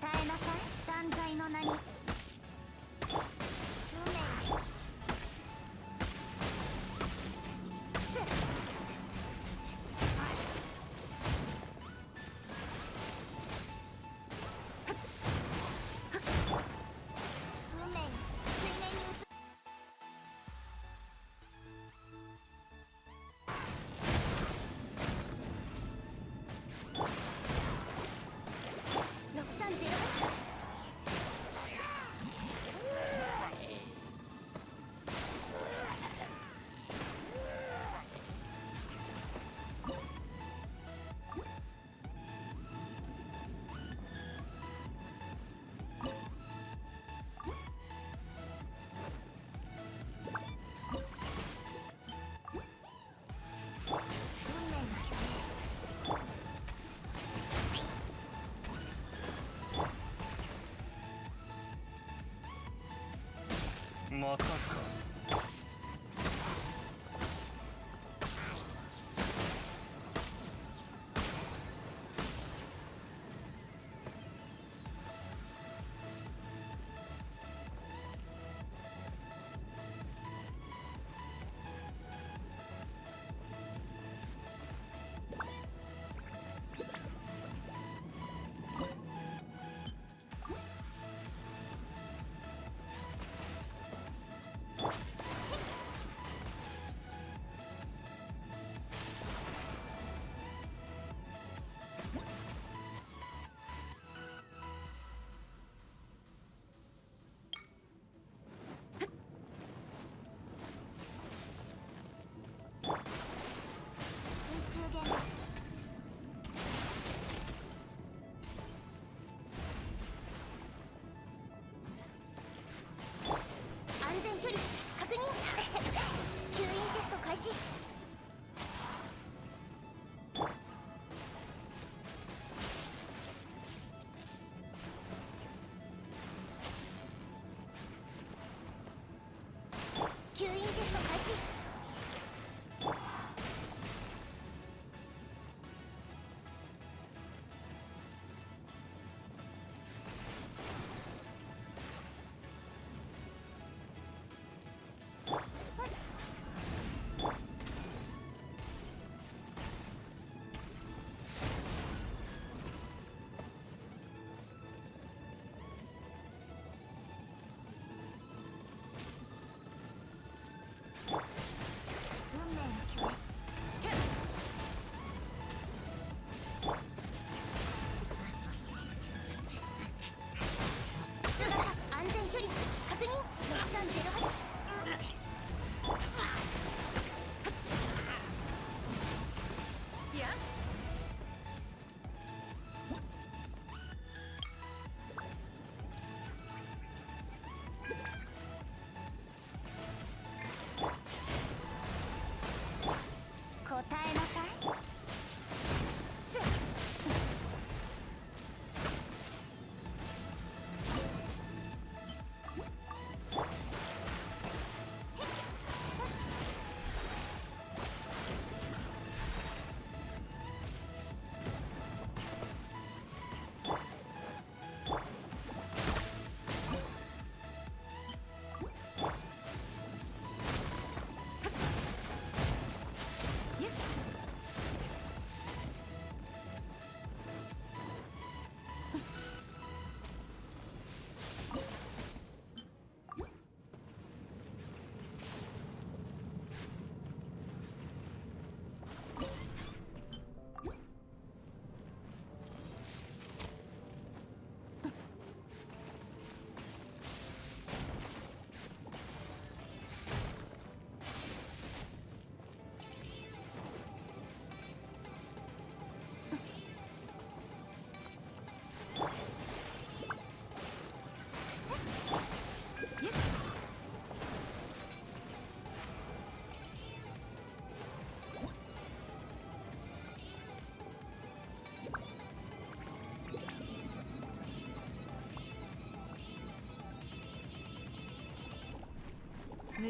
答えなさい。断罪の名に。 아,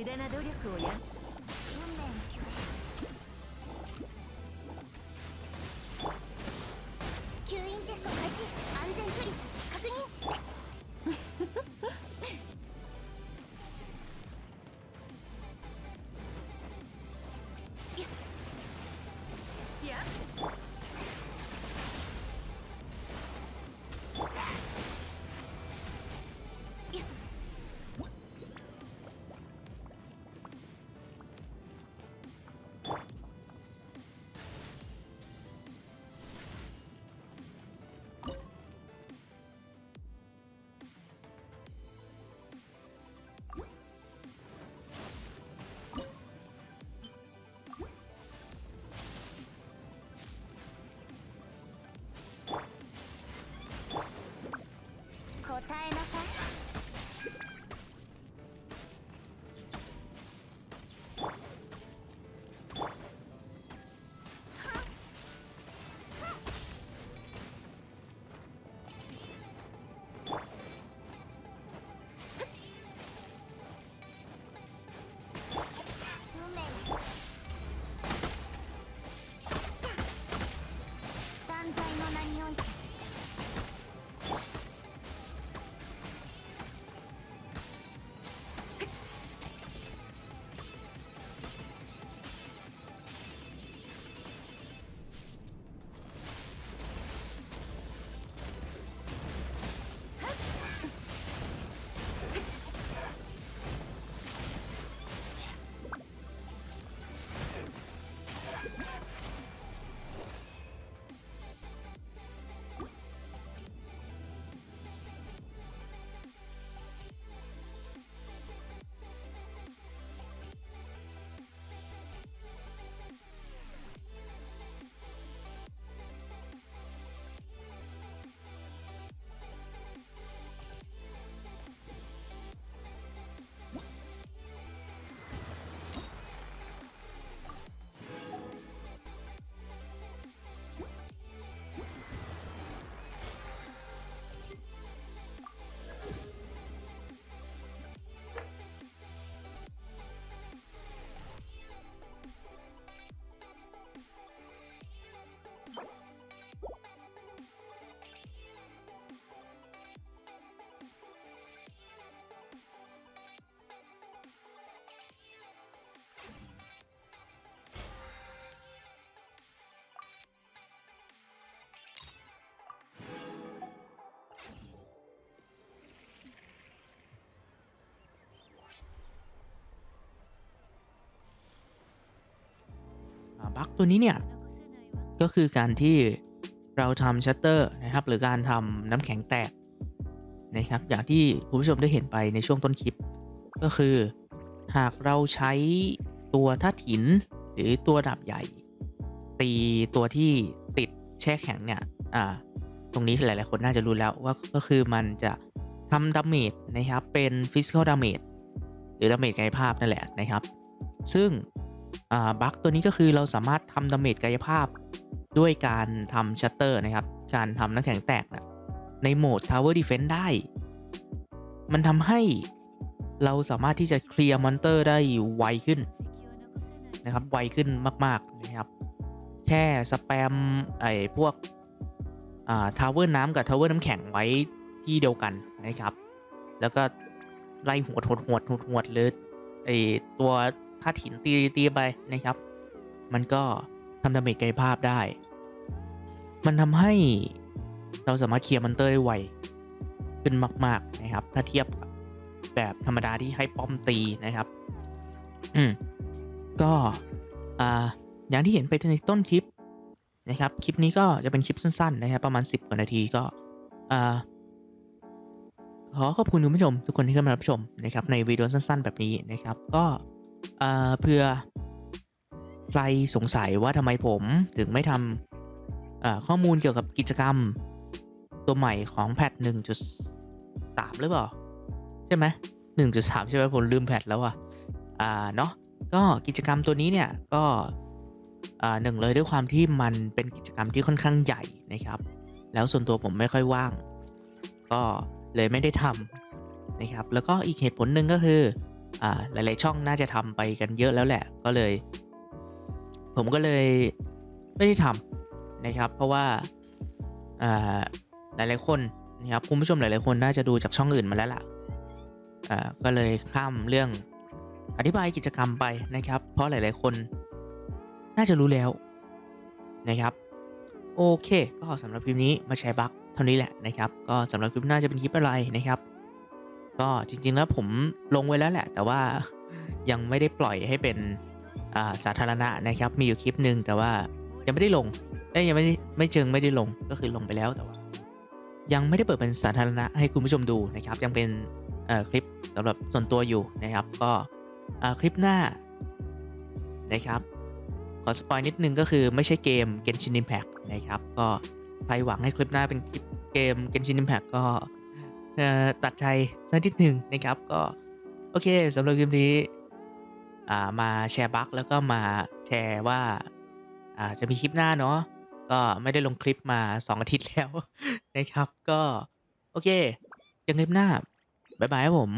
無駄な努力をやっ บั๊กตัวนี้เนี่ย ก็คือการที่เราทำชัตเตอร์นะครับ หรือการทำน้ำแข็งแตกนะครับ อย่างที่คุณผู้ชมได้เห็นไปในช่วงต้นคลิป ก็คือหากเราใช้ตัวท่าตุหินหรือตัวดาบใหญ่ ตีตัวที่ติดแช่แข็งเนี่ยอ่าตรงนี้หลาย ๆ คนน่าจะรู้แล้วว่าก็คือมันจะทำดาเมจนะครับเป็นฟิสิกอลดาเมจหรือดาเมจกายภาพนั่นแหละนะครับ ซึ่ง บั๊กตัวนี้ก็คือเราสามารถทำดาเมจกายภาพ ด้วยการทำชัตเตอร์นะครับ การทำน้ำแข็งแตกนะในโหมด Tower Defense ได้ มันทำให้เราสามารถที่จะเคลียร์มอนเตอร์ได้ไวขึ้นนะครับ ไวขึ้นมาก ๆ นะครับ แค่สแปมไอ้พวกอ่าทาวเวอร์น้ำกับทาวเวอร์น้ำแข็งไว้ที่เดียวกันนะครับ แล้วก็ไล่หัวดหดหดหดหดหรือไอตัว ธาตุหินตีตีไปนะครับ มันก็ทำดาเมจกายภาพได้ มันทำให้เราสามารถเคลียร์มอนเตอร์ได้ไวขึ้นมาก ๆ นะครับ ถ้าเทียบแบบธรรมดาที่ให้ป้อมตีนะครับ อืม ก็อ่าอย่างที่เห็นไปในต้นคลิปนะครับ คลิปนี้ก็จะเป็นคลิปสั้น ๆ นะครับ ประมาณ 10กว่านาทีก็อ่าขอขอบคุณคุณผู้ชมทุกคนที่เข้ามารับชมนะครับในวิดีโอสั้น ๆ แบบนี้นะครับ ก็ เพื่อใครสงสัยว่าทำไมผมถึงไม่ทำข้อมูลเกี่ยวกับกิจกรรม ตัวใหม่ของแพท 1.3 หรือเปล่า ใช่ไหม1.3 ใช่ไหมผมลืมแพทแล้วอะอ่าเนาะก็กิจกรรมตัวนี้เนี่ยก็หนึ่งเลยด้วยความที่มันเป็นกิจกรรมที่ค่อนข้างใหญ่นะครับ แล้วส่วนตัวผมไม่ค่อยว่าง ก็เลยไม่ได้ทำนะครับ แล้วก็อีกเหตุผลหนึ่งก็คือ หลาย ๆ ช่องน่าจะทำไปกันเยอะแล้วแหละ ก็เลย ผมก็เลยไม่ได้ทำนะครับ เพราะว่าหลาย ๆ คนนะครับคุณผู้ชมหลาย ๆ คนน่าจะดูจากช่องอื่นมาแล้วล่ะอ่าก็เลยข้ามเรื่องอธิบายกิจกรรมไปนะครับ เพราะหลาย ๆ คนน่าจะรู้แล้วนะครับ โอเค ก็สำหรับคลิปนี้มาแชร์บั๊กเท่านี้แหละนะครับ ก็สำหรับคลิปหน้าจะเป็นคลิปอะไรนะครับ ก็จริงๆแล้วผมลงไว้แล้วแหละ แต่ว่ายังไม่ได้ปล่อยให้เป็นสาธารณะนะครับ มีอยู่คลิปหนึ่งแต่ว่ายังไม่ได้ลงเอ้ยยังไม่ไม่เชิงไม่ได้ลงก็คือลงไปแล้วแต่ว่า ยังไม่ได้เปิดเป็นสาธารณะให้คุณผู้ชมดูนะครับ ยังเป็นคลิปสำหรับส่วนตัวอยู่นะครับ ก็คลิปหน้านะครับขอสปอยนิดนึงก็คือไม่ใช่เกม Genshin Impact นะครับ ก็ใครหวังให้คลิปหน้าเป็นคลิปเกม Genshin Impact ก็ ตัดใจสักนิดหนึ่งนะครับก็โอเคสำหรับคลิปนี้มาแชร์บั๊กแล้วก็มาแชร์ว่าอ่าจะมีคลิปหน้าเนาะก็ไม่ได้ลงคลิปมา 2 อาทิตย์แล้วนะครับ ก็โอเคเจอกันคลิปหน้า บ๊ายบายครับผม